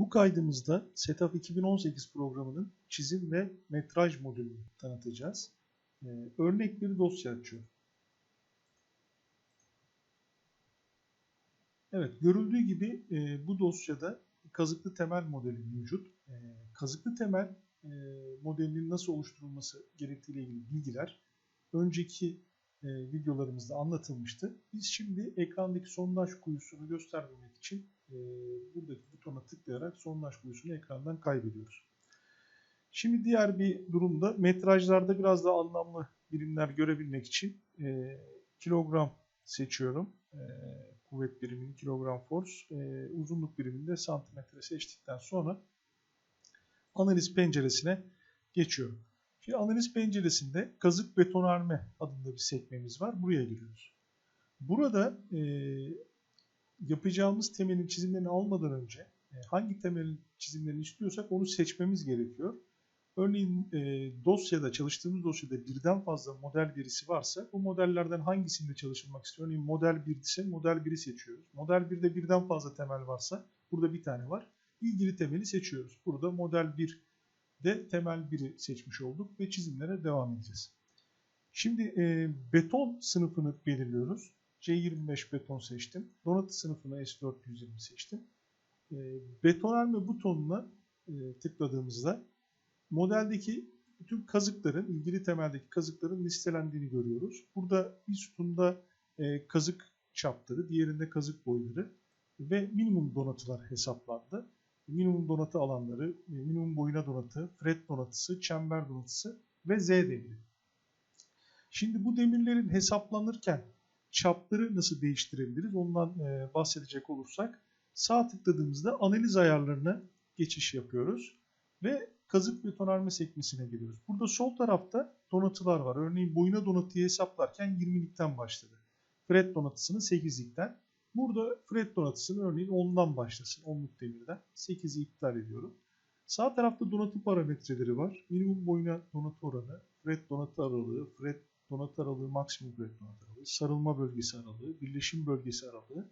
Bu kaydımızda Setup 2018 programının çizim ve metraj modülünü tanıtacağız. Ee, örnek bir dosya açıyor. Evet, görüldüğü gibi e, bu dosyada kazıklı temel modeli mevcut. E, kazıklı temel e, modelinin nasıl oluşturulması gerektiğiyle ilgili bilgiler önceki e, videolarımızda anlatılmıştı. Biz şimdi ekrandaki sondaj kuyusunu göstermemek için e, buradaki butona tıklayarak sondaj kuyusunu ekrandan kaybediyoruz. Şimdi diğer bir durumda metrajlarda biraz daha anlamlı birimler görebilmek için e, kilogram seçiyorum. E, kuvvet birimini kilogram force, e, uzunluk birimini de santimetre seçtikten sonra analiz penceresine geçiyorum. Şimdi analiz penceresinde kazık betonarme adında bir sekmemiz var. Buraya giriyoruz. Burada e, yapacağımız temelin çizimlerini almadan önce e, hangi temelin çizimlerini istiyorsak onu seçmemiz gerekiyor. Örneğin e, dosyada, çalıştığımız dosyada birden fazla model birisi varsa bu modellerden hangisinde çalışılmak istiyor? Örneğin model 1 ise model 1'i seçiyoruz. Model 1'de birden fazla temel varsa burada bir tane var. İlgili temeli seçiyoruz. Burada model 1 de temel 1'i seçmiş olduk ve çizimlere devam edeceğiz. Şimdi e, beton sınıfını belirliyoruz. C25 beton seçtim. Donatı sınıfını S420 seçtim. E, betonarme butonuna e, tıkladığımızda modeldeki bütün kazıkların, ilgili temeldeki kazıkların listelendiğini görüyoruz. Burada bir sütunda e, kazık çapları, diğerinde kazık boyları ve minimum donatılar hesaplandı. Minimum donatı alanları, e, minimum boyuna donatı, fret donatısı, çember donatısı ve Z demiri. Şimdi bu demirlerin hesaplanırken çapları nasıl değiştirebiliriz ondan e, bahsedecek olursak sağ tıkladığımızda analiz ayarlarına geçiş yapıyoruz ve kazık betonarme sekmesine geliyoruz. Burada sol tarafta donatılar var. Örneğin boyuna donatıyı hesaplarken 20'likten başladı. Fret donatısını 8'likten. Burada fret donatısını örneğin 10'dan başlasın. 10'luk demirden. 8'i iptal ediyorum. Sağ tarafta donatı parametreleri var. Minimum boyuna donatı oranı, fret donatı aralığı, fret donatı aralığı, maksimum fret donatı aralığı, sarılma bölgesi aralığı, birleşim bölgesi aralığı,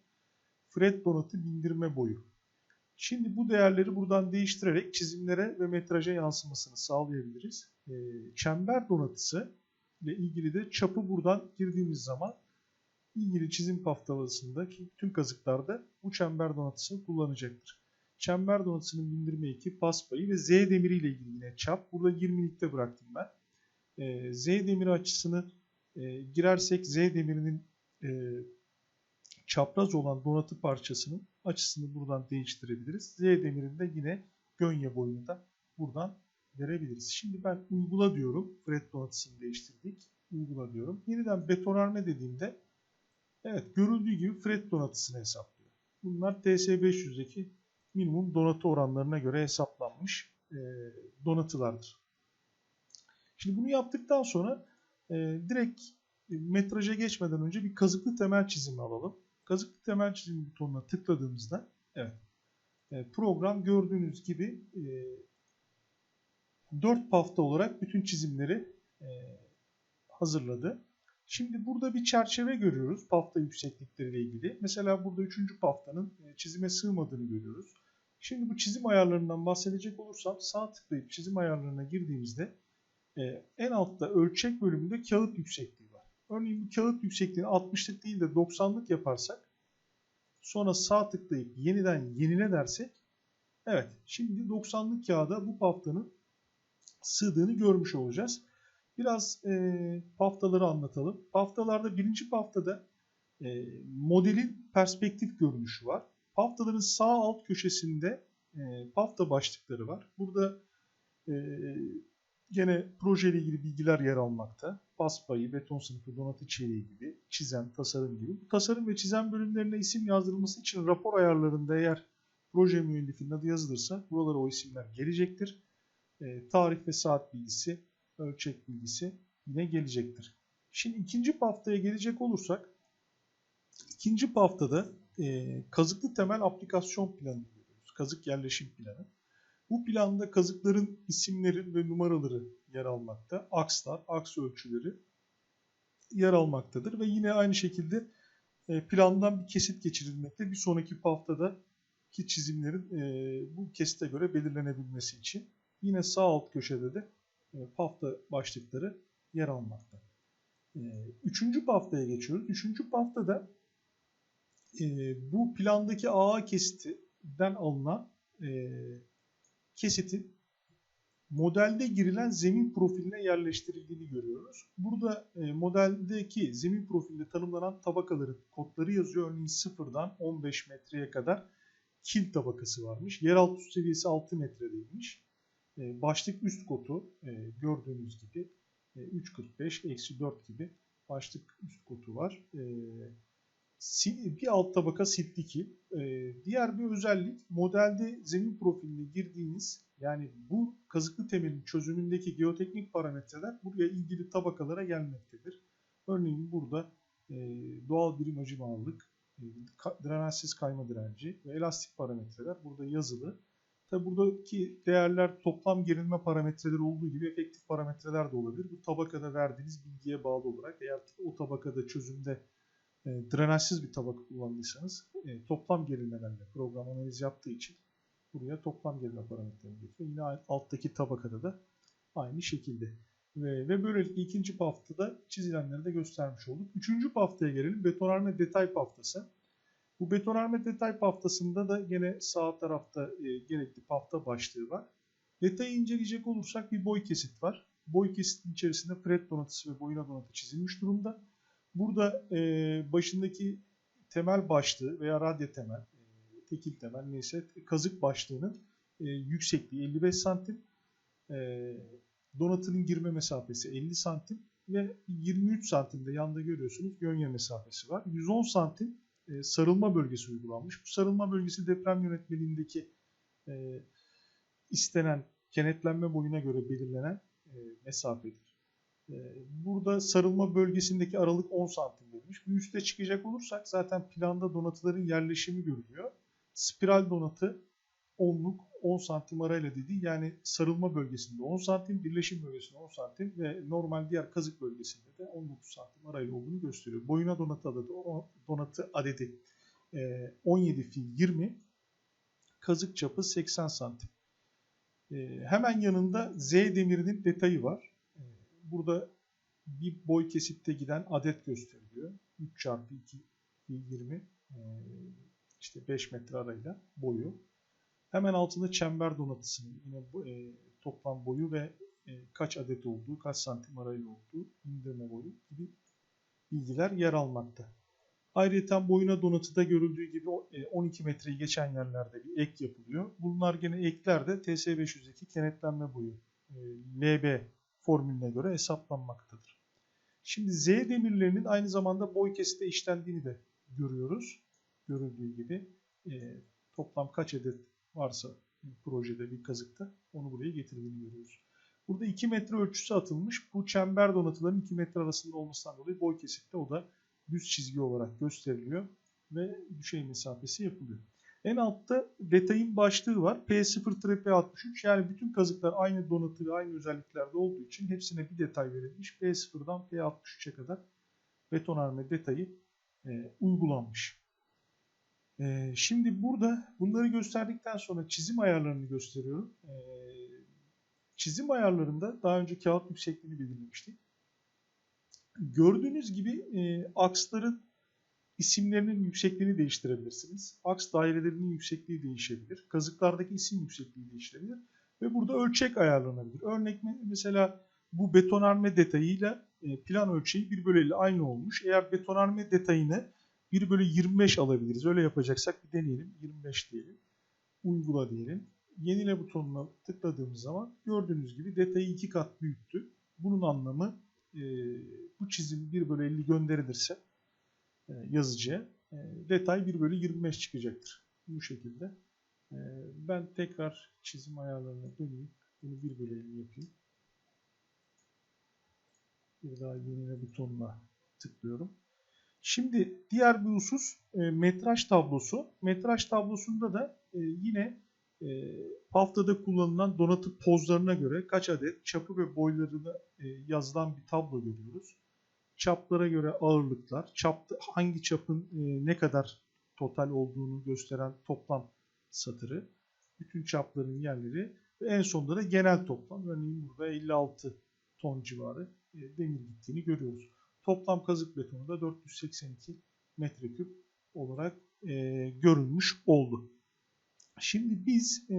fret donatı bindirme boyu. Şimdi bu değerleri buradan değiştirerek çizimlere ve metraja yansımasını sağlayabiliriz. Ee, çember donatısı ile ilgili de çapı buradan girdiğimiz zaman ilgili çizim haftalasındaki tüm kazıklarda bu çember donatısını kullanacaktır. Çember donatısının bindirme eki, pas payı ve Z demiri ile ilgili yine çap. Burada 20'likte bıraktım ben. E, Z demiri açısını e, girersek Z demirinin e, çapraz olan donatı parçasının açısını buradan değiştirebiliriz. Z demirinde yine gönye boyunu da buradan verebiliriz. Şimdi ben uygula diyorum. Fret donatısını değiştirdik. Uygula diyorum. Yeniden betonarme dediğimde evet görüldüğü gibi fret donatısını hesaplıyor. Bunlar TS500'deki minimum donatı oranlarına göre hesaplanmış e, donatılardır. Şimdi bunu yaptıktan sonra e, direkt metraja geçmeden önce bir kazıklı temel çizimi alalım. Kazıklı temel çizim butonuna tıkladığımızda evet e, program gördüğünüz gibi e, 4 pafta olarak bütün çizimleri e, hazırladı. Şimdi burada bir çerçeve görüyoruz pafta yükseklikleriyle ilgili. Mesela burada 3. paftanın e, çizime sığmadığını görüyoruz. Şimdi bu çizim ayarlarından bahsedecek olursam sağ tıklayıp çizim ayarlarına girdiğimizde e, en altta ölçek bölümünde kağıt yüksekliği var. Örneğin bu kağıt yüksekliğini 60'lık değil de 90'lık yaparsak sonra sağ tıklayıp yeniden yenile dersek evet şimdi 90'lık kağıda bu paftanın sığdığını görmüş olacağız. Biraz e, paftaları anlatalım. Paftalarda birinci paftada e, modelin perspektif görünüşü var. Paftaların sağ alt köşesinde e, pafta başlıkları var. Burada e, gene proje ile ilgili bilgiler yer almakta. Pas payı, beton sınıfı, donatı içeriği gibi, çizen, tasarım gibi. Bu tasarım ve çizen bölümlerine isim yazdırılması için rapor ayarlarında eğer proje müellifinin adı yazılırsa buralara o isimler gelecektir. E, tarih ve saat bilgisi, ölçek bilgisi yine gelecektir. Şimdi ikinci paftaya gelecek olursak, ikinci paftada e, kazıklı temel aplikasyon planı görüyoruz. Kazık yerleşim planı. Bu planda kazıkların isimleri ve numaraları yer almakta. Akslar, aks ölçüleri yer almaktadır. Ve yine aynı şekilde e, plandan bir kesit geçirilmekte. Bir sonraki haftada ki çizimlerin e, bu kesite göre belirlenebilmesi için. Yine sağ alt köşede de e, pafta başlıkları yer almakta. Üçüncü paftaya geçiyoruz. Üçüncü paftada bu plandaki AA kesitinden alınan kesitin modelde girilen zemin profiline yerleştirildiğini görüyoruz. Burada e, modeldeki zemin profilinde tanımlanan tabakaların kodları yazıyor. Örneğin 0'dan 15 metreye kadar kil tabakası varmış. Yeraltı su seviyesi 6 metredeymiş. E, başlık üst kotu e, gördüğünüz gibi e, 3.45 eksi 4 gibi başlık üst kotu var. E, bir alt tabaka siltlikil. Ee, diğer bir özellik modelde zemin profiline girdiğiniz yani bu kazıklı temelin çözümündeki geoteknik parametreler buraya ilgili tabakalara gelmektedir. Örneğin burada e, doğal birim hacim ağırlık, e, drenajsız kayma direnci ve elastik parametreler burada yazılı. Tabi buradaki değerler toplam gerilme parametreleri olduğu gibi efektif parametreler de olabilir. Bu tabakada verdiğiniz bilgiye bağlı olarak eğer o tabakada çözümde e, drenajsız bir tabaka kullandıysanız e, toplam gerilmelerle program analiz yaptığı için buraya toplam gerilme parametrelerini getiriyor. Yine alttaki tabakada da aynı şekilde. Ve, ve böylelikle ikinci paftada çizilenleri de göstermiş olduk. Üçüncü paftaya gelelim. Betonarme detay paftası. Bu betonarme detay paftasında da yine sağ tarafta e, gerekli pafta başlığı var. Detayı inceleyecek olursak bir boy kesit var. Boy kesitin içerisinde fret donatısı ve boyuna donatı çizilmiş durumda. Burada e, başındaki temel başlığı veya radya temel, e, tekil temel neyse kazık başlığının e, yüksekliği 55 santim, e, donatının girme mesafesi 50 santim ve 23 santimde yanda görüyorsunuz gönye mesafesi var. 110 santim e, sarılma bölgesi uygulanmış. Bu sarılma bölgesi deprem yönetmeliğindeki e, istenen kenetlenme boyuna göre belirlenen e, mesafedir. Ee, burada sarılma bölgesindeki aralık 10 santim verilmiş. Bir üste çıkacak olursak zaten planda donatıların yerleşimi görülüyor. Spiral donatı 10'luk 10 santim arayla dediği yani sarılma bölgesinde 10 santim, birleşim bölgesinde 10 santim ve normal diğer kazık bölgesinde de 19 santim arayla olduğunu gösteriyor. Boyuna donatı adedi, donatı adedi 17 fi 20, kazık çapı 80 santim. Ee, hemen yanında Z demirinin detayı var burada bir boy kesitte giden adet gösteriliyor. 3 çarpı 2 20 işte 5 metre arayla boyu. Hemen altında çember donatısının yine e, toplam boyu ve e, kaç adet olduğu, kaç santim arayla olduğu, indirme boyu gibi bilgiler yer almakta. Ayrıca boyuna donatıda görüldüğü gibi 12 e, metreyi geçen yerlerde bir ek yapılıyor. Bunlar gene ekler de TS500'deki kenetlenme boyu e, LB formülüne göre hesaplanmaktadır. Şimdi Z demirlerinin aynı zamanda boy kesite işlendiğini de görüyoruz. Görüldüğü gibi e, toplam kaç adet varsa projede bir kazıkta onu buraya getirdiğini görüyoruz. Burada 2 metre ölçüsü atılmış. Bu çember donatıların 2 metre arasında olmasından dolayı boy kesitte o da düz çizgi olarak gösteriliyor ve düşey mesafesi yapılıyor. En altta detayın başlığı var. P0-P63 yani bütün kazıklar aynı donatı ve aynı özelliklerde olduğu için hepsine bir detay verilmiş. P0'dan P63'e kadar betonarme detayı e, uygulanmış. E, şimdi burada bunları gösterdikten sonra çizim ayarlarını gösteriyorum. E, çizim ayarlarında daha önce kağıt yüksekliğini belirlemiştik. Gördüğünüz gibi e, aksların İsimlerinin yüksekliğini değiştirebilirsiniz. Aks dairelerinin yüksekliği değişebilir. Kazıklardaki isim yüksekliği değişebilir. Ve burada ölçek ayarlanabilir. Örnek mesela bu betonarme detayıyla e, plan ölçeği 1 bölü 50 aynı olmuş. Eğer betonarme detayını 1 bölü 25 alabiliriz. Öyle yapacaksak bir deneyelim. 25 diyelim. Uygula diyelim. Yenile butonuna tıkladığımız zaman gördüğünüz gibi detayı iki kat büyüttü. Bunun anlamı e, bu çizim 1 bölü 50 gönderilirse yazıcıya e, detay 1 bölü 25 çıkacaktır. Bu şekilde. E, ben tekrar çizim ayarlarına döneyim. Bunu 1 bölü 50 yapayım. Bir daha yenile butonuna tıklıyorum. Şimdi diğer bir husus metraj tablosu. Metraj tablosunda da yine haftada kullanılan donatı pozlarına göre kaç adet çapı ve boylarını yazılan bir tablo görüyoruz çaplara göre ağırlıklar, çap, hangi çapın e, ne kadar total olduğunu gösteren toplam satırı, bütün çapların yerleri ve en sonunda da genel toplam. Örneğin burada 56 ton civarı e, demir gittiğini görüyoruz. Toplam kazık betonu da 482 metreküp olarak e, görülmüş oldu. Şimdi biz e,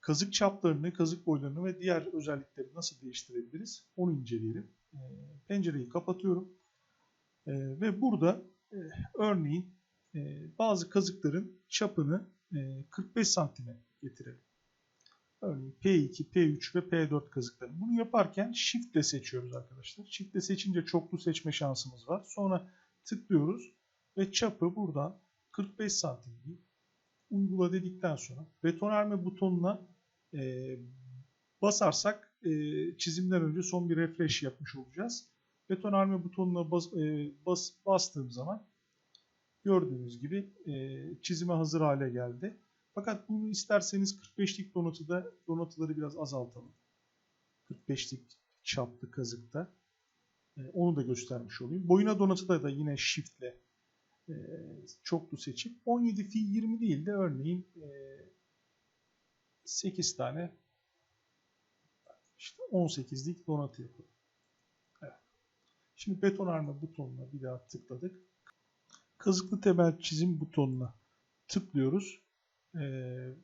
kazık çaplarını, kazık boylarını ve diğer özellikleri nasıl değiştirebiliriz onu inceleyelim. E, pencereyi kapatıyorum e, ve burada e, örneğin e, bazı kazıkların çapını e, 45 santime getirelim. Örneğin P2, P3 ve P4 kazıkları. Bunu yaparken Shift ile seçiyoruz arkadaşlar. Shift ile seçince çoklu seçme şansımız var. Sonra tıklıyoruz ve çapı buradan 45 santim uygula dedikten sonra betonarme butonuna e, basarsak e, çizimden önce son bir refresh yapmış olacağız. Betonarme butonuna bas, e, bas, bastığım zaman gördüğünüz gibi e, çizime hazır hale geldi. Fakat bunu isterseniz 45'lik donatıda donatıları biraz azaltalım. 45'lik çaplı kazıkta. Onu da göstermiş olayım. Boyuna donatıda da yine shift ile e, çoklu seçip 17 fi 20 değil de örneğin e, 8 tane işte 18'lik donatı yapalım. Evet. Şimdi betonarme butonuna bir daha tıkladık. Kazıklı temel çizim butonuna tıklıyoruz. Ee,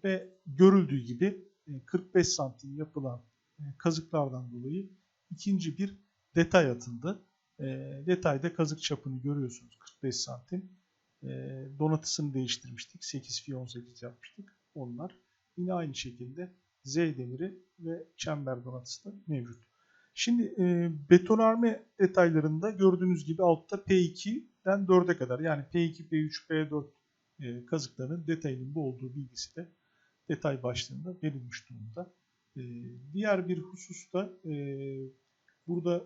ve görüldüğü gibi 45 e, santim yapılan e, kazıklardan dolayı ikinci bir detay atıldı. E, detayda kazık çapını görüyorsunuz 45 santim. E, donatısını değiştirmiştik. 8 fi 18 yapmıştık. Onlar. Yine aynı şekilde Z demiri ve çember donatısı da mevcut. Şimdi e, betonarme detaylarında gördüğünüz gibi altta P2'den 4'e kadar yani P2, P3, P4 e, kazıklarının detayının bu olduğu bilgisi de detay başlığında verilmiş durumda. E, diğer bir hususta e, burada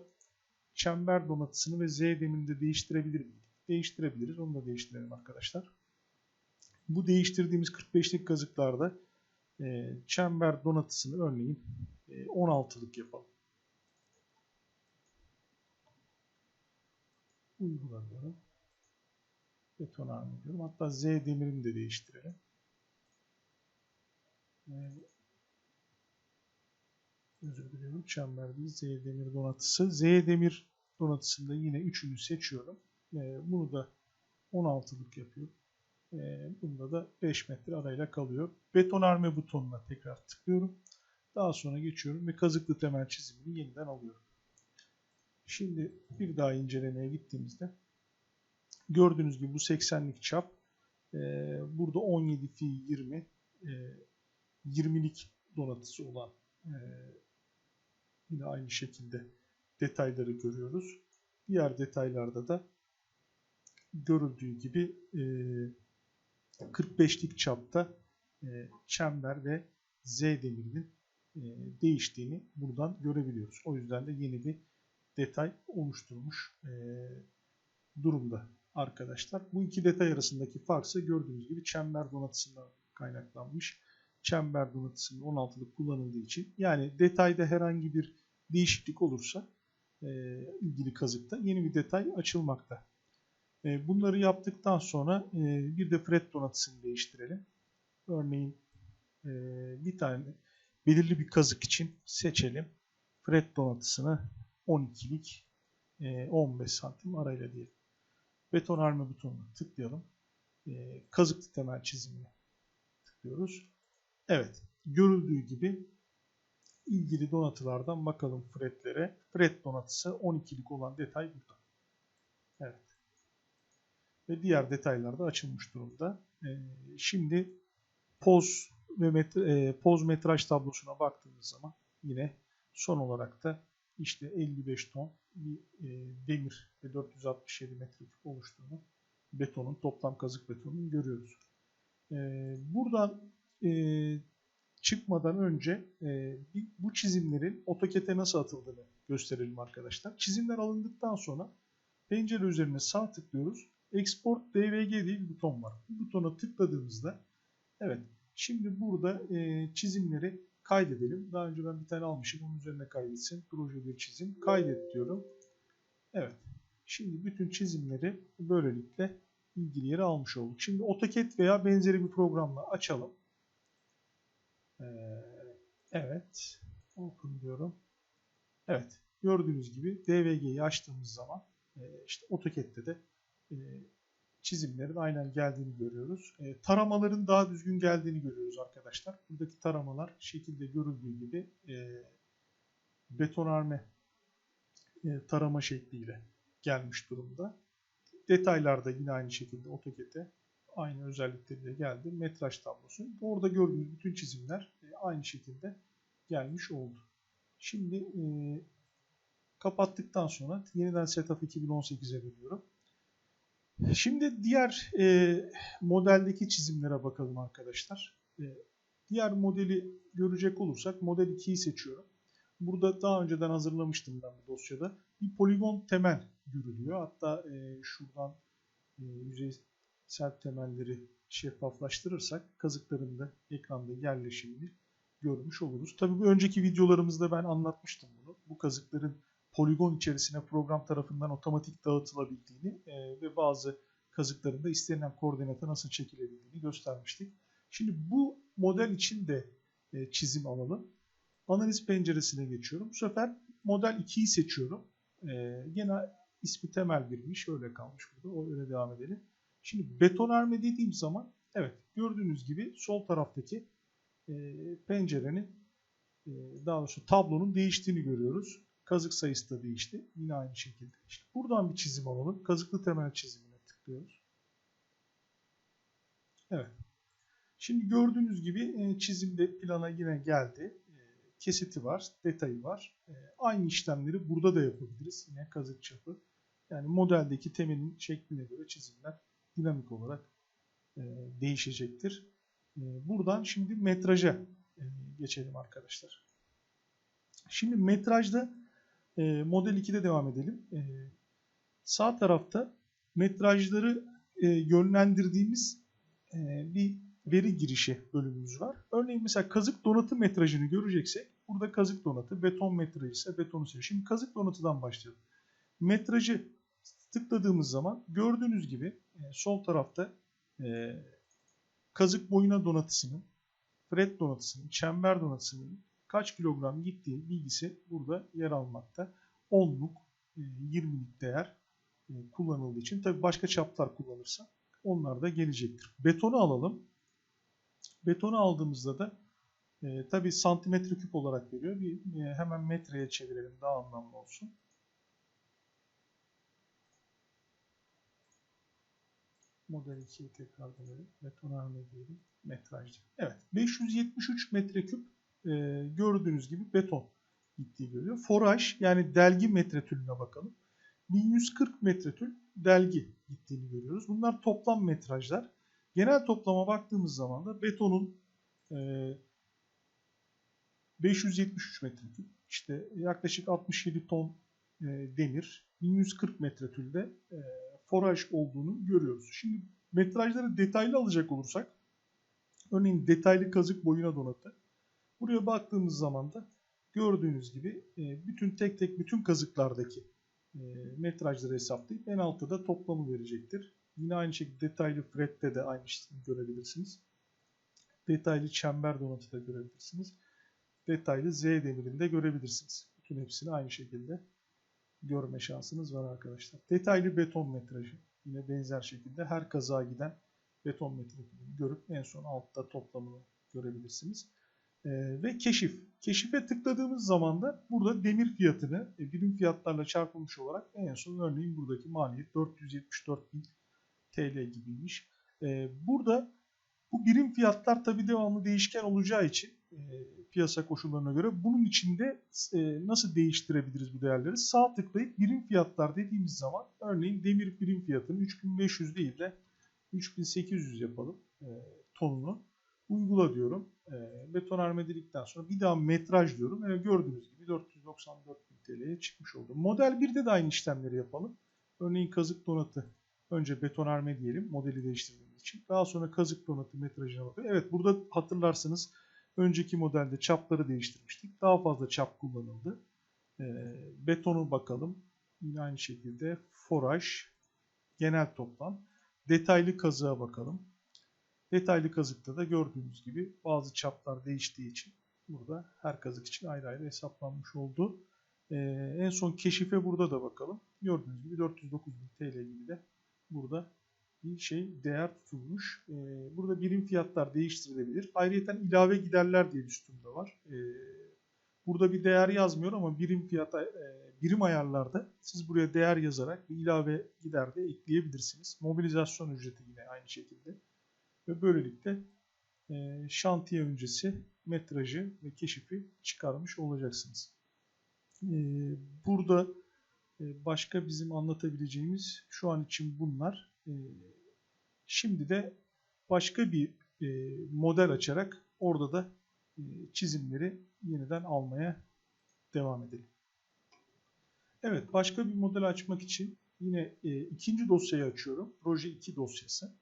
çember donatısını ve Z demirini de değiştirebilir miyiz? Değiştirebiliriz. Onu da değiştirelim arkadaşlar. Bu değiştirdiğimiz 45'lik kazıklarda e, çember donatısını örneğin e, 16'lık yapalım. Uygulanıyorum. Betonarme diyorum. Hatta Z demirini de değiştirelim. E, özür diliyorum. Çember değil. Z demir donatısı. Z demir donatısında yine üçünü seçiyorum. E, bunu da 16'lık yapıyorum. E, bunda da 5 metre arayla kalıyor. Betonarme butonuna tekrar tıklıyorum. Daha sonra geçiyorum ve kazıklı temel çizimini yeniden alıyorum. Şimdi bir daha incelemeye gittiğimizde gördüğünüz gibi bu 80'lik çap e, burada 17 fi 20 e, 20'lik donatısı olan e, yine aynı şekilde detayları görüyoruz. Diğer detaylarda da görüldüğü gibi e, 45'lik çapta e, çember ve Z demirinin e, değiştiğini buradan görebiliyoruz. O yüzden de yeni bir detay oluşturmuş e, durumda arkadaşlar. Bu iki detay arasındaki fark ise gördüğünüz gibi çember donatısından kaynaklanmış. Çember donatısının 16'lık kullanıldığı için yani detayda herhangi bir değişiklik olursa ilgili kazıkta yeni bir detay açılmakta. E, bunları yaptıktan sonra e, bir de fret donatısını değiştirelim. Örneğin e, bir tane belirli bir kazık için seçelim. Fret donatısını 12'lik 15 santim arayla diyelim. Betonarme butonuna tıklayalım. Kazıklı temel çizimine tıklıyoruz. Evet. Görüldüğü gibi ilgili donatılardan bakalım fretlere. Fret donatısı 12'lik olan detay burada. Ve diğer detaylar da açılmış durumda. E, şimdi poz ve metre, poz metraj tablosuna baktığımız zaman yine son olarak da işte 55 ton bir e, demir ve 467 metreküp oluştuğunu betonun toplam kazık betonunu görüyoruz. E, buradan e, çıkmadan önce e, bu çizimlerin AutoCAD'e nasıl atıldığını gösterelim arkadaşlar. Çizimler alındıktan sonra pencere üzerine sağ tıklıyoruz Export DVG diye bir buton var. Bu butona tıkladığımızda evet şimdi burada e, çizimleri kaydedelim. Daha önce ben bir tane almışım. Onun üzerine kaydetsin. Proje bir çizim. Kaydet diyorum. Evet. Şimdi bütün çizimleri böylelikle ilgili yeri almış olduk. Şimdi AutoCAD veya benzeri bir programla açalım. Ee, evet. Open diyorum. Evet. Gördüğünüz gibi DVG'yi açtığımız zaman e, işte AutoCAD'de de e, çizimlerin aynen geldiğini görüyoruz. E, taramaların daha düzgün geldiğini görüyoruz arkadaşlar. Buradaki taramalar şekilde görüldüğü gibi e, betonarme tarama şekliyle gelmiş durumda. Detaylarda yine aynı şekilde AutoCAD'e aynı özellikleriyle geldi. Metraj tablosu. Orada gördüğünüz bütün çizimler aynı şekilde gelmiş oldu. Şimdi kapattıktan sonra yeniden Setup 2018'e dönüyorum. Şimdi diğer e, modeldeki çizimlere bakalım arkadaşlar. E, diğer modeli görecek olursak model 2'yi seçiyorum. Burada daha önceden hazırlamıştım ben bu dosyada. Bir poligon temel görülüyor. Hatta e, şuradan e, yüzeysel temelleri şeffaflaştırırsak kazıkların da ekranda yerleşimini görmüş oluruz. Tabii bu önceki videolarımızda ben anlatmıştım bunu. Bu kazıkların poligon içerisine program tarafından otomatik dağıtılabildiğini e, ve bazı kazıkların da istenilen koordinata nasıl çekilebildiğini göstermiştik. Şimdi bu model için de e, çizim alalım. Analiz penceresine geçiyorum. Bu sefer model 2'yi seçiyorum. E, gene ismi temel birmiş. Öyle kalmış burada. O öyle devam edelim. Şimdi betonarme dediğim zaman evet gördüğünüz gibi sol taraftaki e, pencerenin e, daha doğrusu tablonun değiştiğini görüyoruz. Kazık sayısı da değişti. Yine aynı şekilde. İşte buradan bir çizim alalım. Kazıklı temel çizimine tıklıyoruz. Evet. Şimdi gördüğünüz gibi e, çizimde plana yine geldi. E, kesiti var, detayı var. E, aynı işlemleri burada da yapabiliriz. Yine kazık çapı. Yani modeldeki temelin şekline göre çizimler dinamik olarak değişecektir. Buradan şimdi metraja geçelim arkadaşlar. Şimdi metrajda model 2'de devam edelim. Sağ tarafta metrajları yönlendirdiğimiz bir veri girişi bölümümüz var. Örneğin mesela kazık donatı metrajını göreceksek burada kazık donatı, beton metrajı ise betonu seçiyor. Şimdi kazık donatıdan başlayalım. Metrajı tıkladığımız zaman gördüğünüz gibi sol tarafta kazık boyuna donatısının, fret donatısının, çember donatısının kaç kilogram gittiği bilgisi burada yer almakta. 10'luk, 20'lik değer kullanıldığı için tabi başka çaplar kullanırsa onlar da gelecektir. Betonu alalım. Betonu aldığımızda da e, tabi santimetre küp olarak veriyor. Bir, e, hemen metreye çevirelim daha anlamlı olsun. Model 2'ye tekrar dönelim. Betonarme diyelim. Metrajlı. Evet. 573 metreküp e, gördüğünüz gibi beton gittiği görüyor. Foraj yani delgi metretülüne bakalım. 1140 metretül delgi gittiğini görüyoruz. Bunlar toplam metrajlar. Genel toplama baktığımız zaman da betonun e, 573 metreküp, işte yaklaşık 67 ton e, demir, 1140 metretülde e, foraj olduğunu görüyoruz. Şimdi metrajları detaylı alacak olursak, örneğin detaylı kazık boyuna donatı. Buraya baktığımız zaman da gördüğünüz gibi e, bütün tek tek bütün kazıklardaki e, metrajları hesaplayıp en altta da toplamı verecektir. Yine aynı şekilde detaylı fret'te de aynı şeyi görebilirsiniz. Detaylı çember donatı da görebilirsiniz. Detaylı Z demirinde görebilirsiniz. Bütün hepsini aynı şekilde görme şansınız var arkadaşlar. Detaylı beton metrajı yine benzer şekilde her kazağa giden beton metrajını görüp en son altta toplamını görebilirsiniz. Ee, ve keşif. Keşife tıkladığımız zaman da burada demir fiyatını e, birim fiyatlarla çarpılmış olarak en son örneğin buradaki maliyet 474.000 TL gibiymiş. Ee, burada bu birim fiyatlar tabi devamlı değişken olacağı için e, piyasa koşullarına göre bunun içinde e, nasıl değiştirebiliriz bu değerleri? Sağ tıklayıp birim fiyatlar dediğimiz zaman örneğin demir birim fiyatını 3500 değil de 3800 yapalım e, tonunu. Uygula diyorum. E, betonarme dedikten sonra bir daha metraj diyorum. E, gördüğünüz gibi 494 bin TL'ye çıkmış oldu. Model 1'de de aynı işlemleri yapalım. Örneğin kazık donatı. Önce betonarme diyelim modeli değiştirdiğimiz için. Daha sonra kazık donatı metrajına bakın. Evet burada hatırlarsınız önceki modelde çapları değiştirmiştik. Daha fazla çap kullanıldı. E, betonu bakalım. Yine aynı şekilde foraj, genel toplam. detaylı kazığa bakalım. Detaylı kazıkta da gördüğünüz gibi bazı çaplar değiştiği için burada her kazık için ayrı ayrı hesaplanmış oldu. Ee, en son keşife burada da bakalım. Gördüğünüz gibi 409.000 TL gibi de burada bir şey değer tutulmuş. Ee, burada birim fiyatlar değiştirilebilir. Ayrıca ilave giderler diye bir sütunda var. Ee, burada bir değer yazmıyor ama birim fiyata e, birim ayarlarda siz buraya değer yazarak bir ilave gider de ekleyebilirsiniz. Mobilizasyon ücreti yine aynı şekilde. Ve böylelikle e, şantiye öncesi metrajı ve keşifi çıkarmış olacaksınız. E, burada e, başka bizim anlatabileceğimiz şu an için bunlar. E, şimdi de başka bir e, model açarak orada da e, çizimleri yeniden almaya devam edelim. Evet, başka bir model açmak için yine e, ikinci dosyayı açıyorum. Proje 2 dosyası.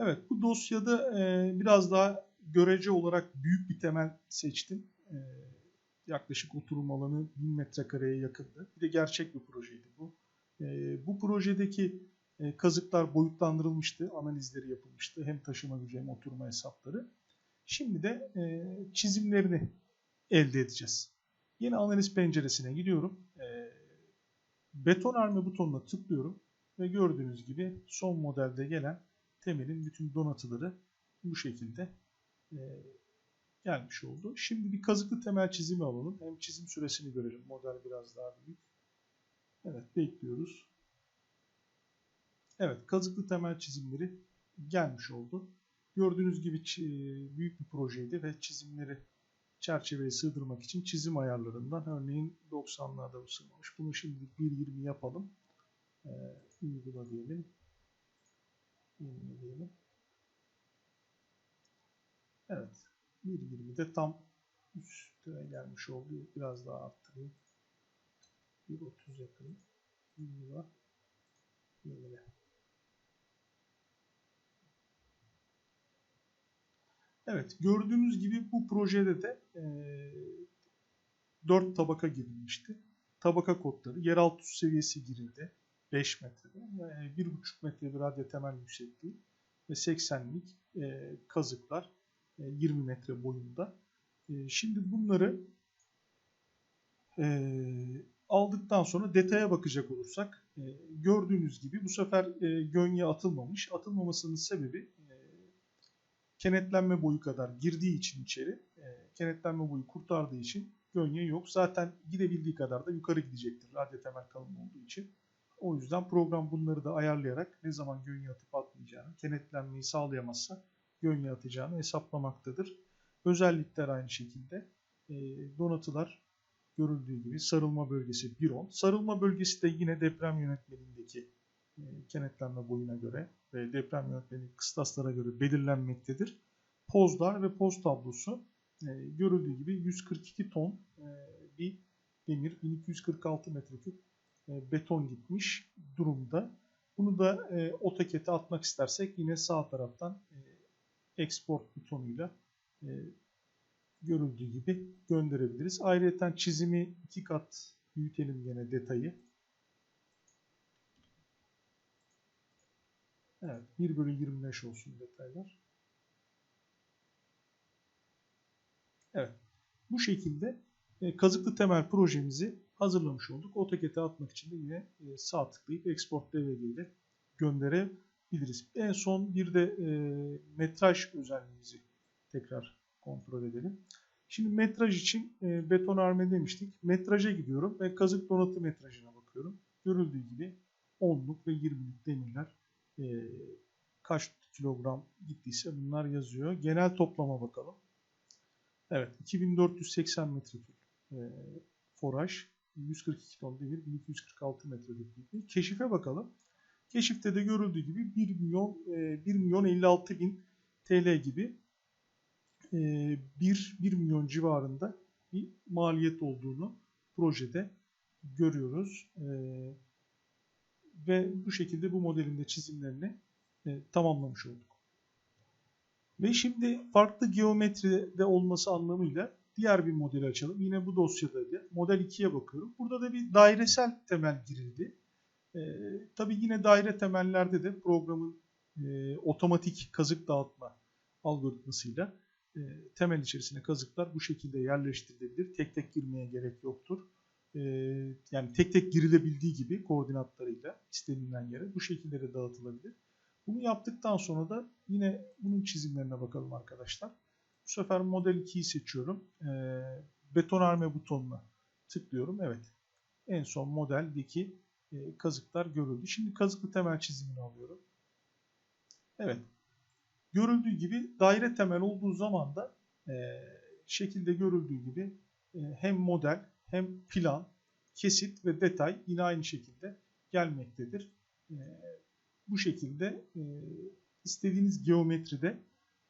Evet, bu dosyada e, biraz daha görece olarak büyük bir temel seçtim. E, yaklaşık oturum alanı 1000 metrekareye yakındı. Bir de gerçek bir projeydi bu. E, bu projedeki e, kazıklar boyutlandırılmıştı, analizleri yapılmıştı. Hem taşıma gücü hem oturma hesapları. Şimdi de e, çizimlerini elde edeceğiz. Yine analiz penceresine gidiyorum. E, betonarme butonuna tıklıyorum ve gördüğünüz gibi son modelde gelen temelin bütün donatıları bu şekilde e, gelmiş oldu. Şimdi bir kazıklı temel çizimi alalım. Hem çizim süresini görelim. Model biraz daha büyük. Evet bekliyoruz. Evet kazıklı temel çizimleri gelmiş oldu. Gördüğünüz gibi büyük bir projeydi ve çizimleri çerçeveye sığdırmak için çizim ayarlarından örneğin 90'larda ısınmamış. Bunu şimdi 1.20 yapalım. Ee, uygula diyelim. Diyelim. Evet. 1.20'de tam üstüne gelmiş oldu. Biraz daha arttırayım. 1.30 yapayım. Uygula. Yenile. Evet, gördüğünüz gibi bu projede de e, 4 tabaka girilmişti. Tabaka kodları, yeraltı su seviyesi girildi. 5 metrede, yani 1,5 metre bir radyo temel yüksekliği ve 80'lik e, kazıklar e, 20 metre boyunda. E, şimdi bunları e, aldıktan sonra detaya bakacak olursak e, gördüğünüz gibi bu sefer e, gönye atılmamış. Atılmamasının sebebi kenetlenme boyu kadar girdiği için içeri, e, kenetlenme boyu kurtardığı için gönye yok. Zaten gidebildiği kadar da yukarı gidecektir radyo temel kalın olduğu için. O yüzden program bunları da ayarlayarak ne zaman gönye atıp atmayacağını, kenetlenmeyi sağlayamazsa gönye atacağını hesaplamaktadır. Özellikler aynı şekilde. E, donatılar görüldüğü gibi sarılma bölgesi 1.10. Sarılma bölgesi de yine deprem yönetmenindeki e, kenetlenme boyuna göre ve deprem yönetmeni kıstaslara göre belirlenmektedir. Pozlar ve poz tablosu e, görüldüğü gibi 142 ton e, bir demir 1246 metreküp beton gitmiş durumda. Bunu da e, otokete atmak istersek yine sağ taraftan e, export butonuyla e, görüldüğü gibi gönderebiliriz. Ayrıca çizimi iki kat büyütelim yine detayı. Evet 1 bölü 25 olsun detaylar. Evet bu şekilde e, kazıklı temel projemizi hazırlamış olduk. AutoCAD'e atmak için de yine e, sağ tıklayıp Export DVD ile gönderebiliriz. En son bir de e, metraj özelliğimizi tekrar kontrol edelim. Şimdi metraj için e, betonarme demiştik. Metraja gidiyorum ve kazık donatı metrajına bakıyorum. Görüldüğü gibi 10'luk ve 20'lik demirler e, kaç kilogram gittiyse bunlar yazıyor. Genel toplama bakalım. Evet 2480 metreküp e, foraj, 142 ton demir, 1246 metreküp Keşife bakalım. Keşifte de görüldüğü gibi 1 milyon e, 1 milyon 56 bin TL gibi e, 1, 1 milyon civarında bir maliyet olduğunu projede görüyoruz. E, ve bu şekilde bu modelin de çizimlerini e, tamamlamış olduk. Ve şimdi farklı geometride olması anlamıyla diğer bir modeli açalım. Yine bu dosyada da model 2'ye bakıyorum. Burada da bir dairesel temel girildi. E, tabii yine daire temellerde de programın e, otomatik kazık dağıtma algoritmasıyla e, temel içerisine kazıklar bu şekilde yerleştirilebilir. Tek tek girmeye gerek yoktur. E, yani tek tek girilebildiği gibi koordinatlarıyla istenilen yere bu şekilde de dağıtılabilir. Bunu yaptıktan sonra da yine bunun çizimlerine bakalım arkadaşlar. Bu sefer model 2'yi seçiyorum. E, betonarme butonuna tıklıyorum. Evet. En son modeldeki e, kazıklar görüldü. Şimdi kazıklı temel çizimini alıyorum. Evet. Görüldüğü gibi daire temel olduğu zaman da e, şekilde görüldüğü gibi e, hem model hem plan, kesit ve detay yine aynı şekilde gelmektedir. E, bu şekilde e, istediğiniz geometride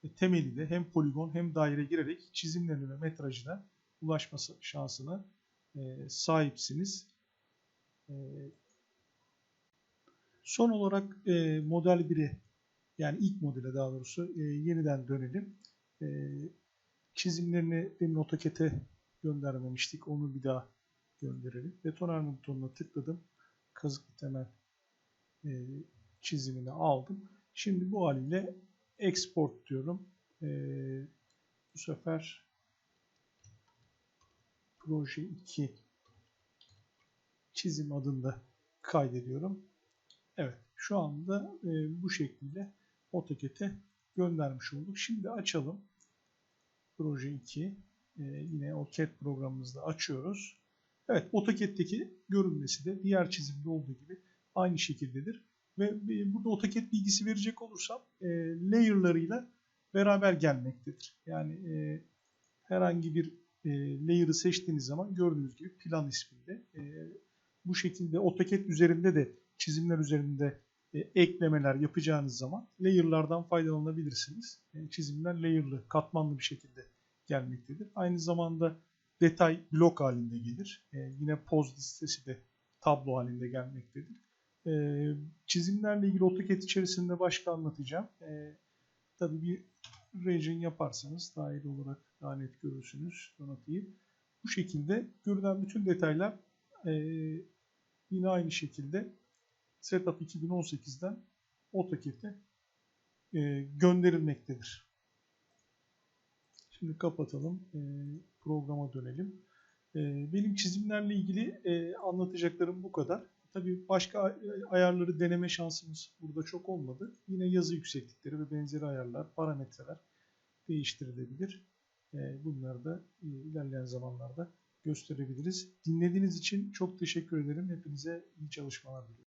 e, temeli de hem poligon hem daire girerek çizimlerine ve metrajına ulaşma şansına e, sahipsiniz. E, son olarak e, model 1'e yani ilk modele daha doğrusu e, yeniden dönelim. E, çizimlerini demin AutoCAD'e göndermemiştik. Onu bir daha gönderelim. Betonarme butonuna tıkladım. Kazıklı temel e, çizimini aldım. Şimdi bu haliyle export diyorum. E, bu sefer proje 2 çizim adında kaydediyorum. Evet şu anda e, bu şekilde AutoCAD'e göndermiş olduk. Şimdi açalım. Proje 2. E, yine o CAD programımızda açıyoruz. Evet AutoCAD'deki görünmesi de diğer çizimde olduğu gibi aynı şekildedir. Ve e, burada AutoCAD bilgisi verecek olursam e, layer'larıyla beraber gelmektedir. Yani e, herhangi bir e, layer'ı seçtiğiniz zaman gördüğünüz gibi plan isminde. E, bu şekilde AutoCAD üzerinde de çizimler üzerinde e, eklemeler yapacağınız zaman layer'lardan faydalanabilirsiniz. E, çizimler layer'lı, katmanlı bir şekilde gelmektedir. Aynı zamanda detay blok halinde gelir. E, yine poz listesi de tablo halinde gelmektedir. E, çizimlerle ilgili AutoCAD içerisinde başka anlatacağım. E, tabii bir region yaparsanız daha iyi olarak daha net görürsünüz donatıyı. Bu şekilde görülen bütün detaylar e, yine aynı şekilde Setup 2018'den AutoCAD'e e, gönderilmektedir. Şimdi kapatalım. E, programa dönelim. E, benim çizimlerle ilgili e, anlatacaklarım bu kadar. Tabii başka ayarları deneme şansımız burada çok olmadı. Yine yazı yükseklikleri ve benzeri ayarlar, parametreler değiştirilebilir. E, bunları da e, ilerleyen zamanlarda gösterebiliriz. Dinlediğiniz için çok teşekkür ederim. Hepinize iyi çalışmalar diliyorum.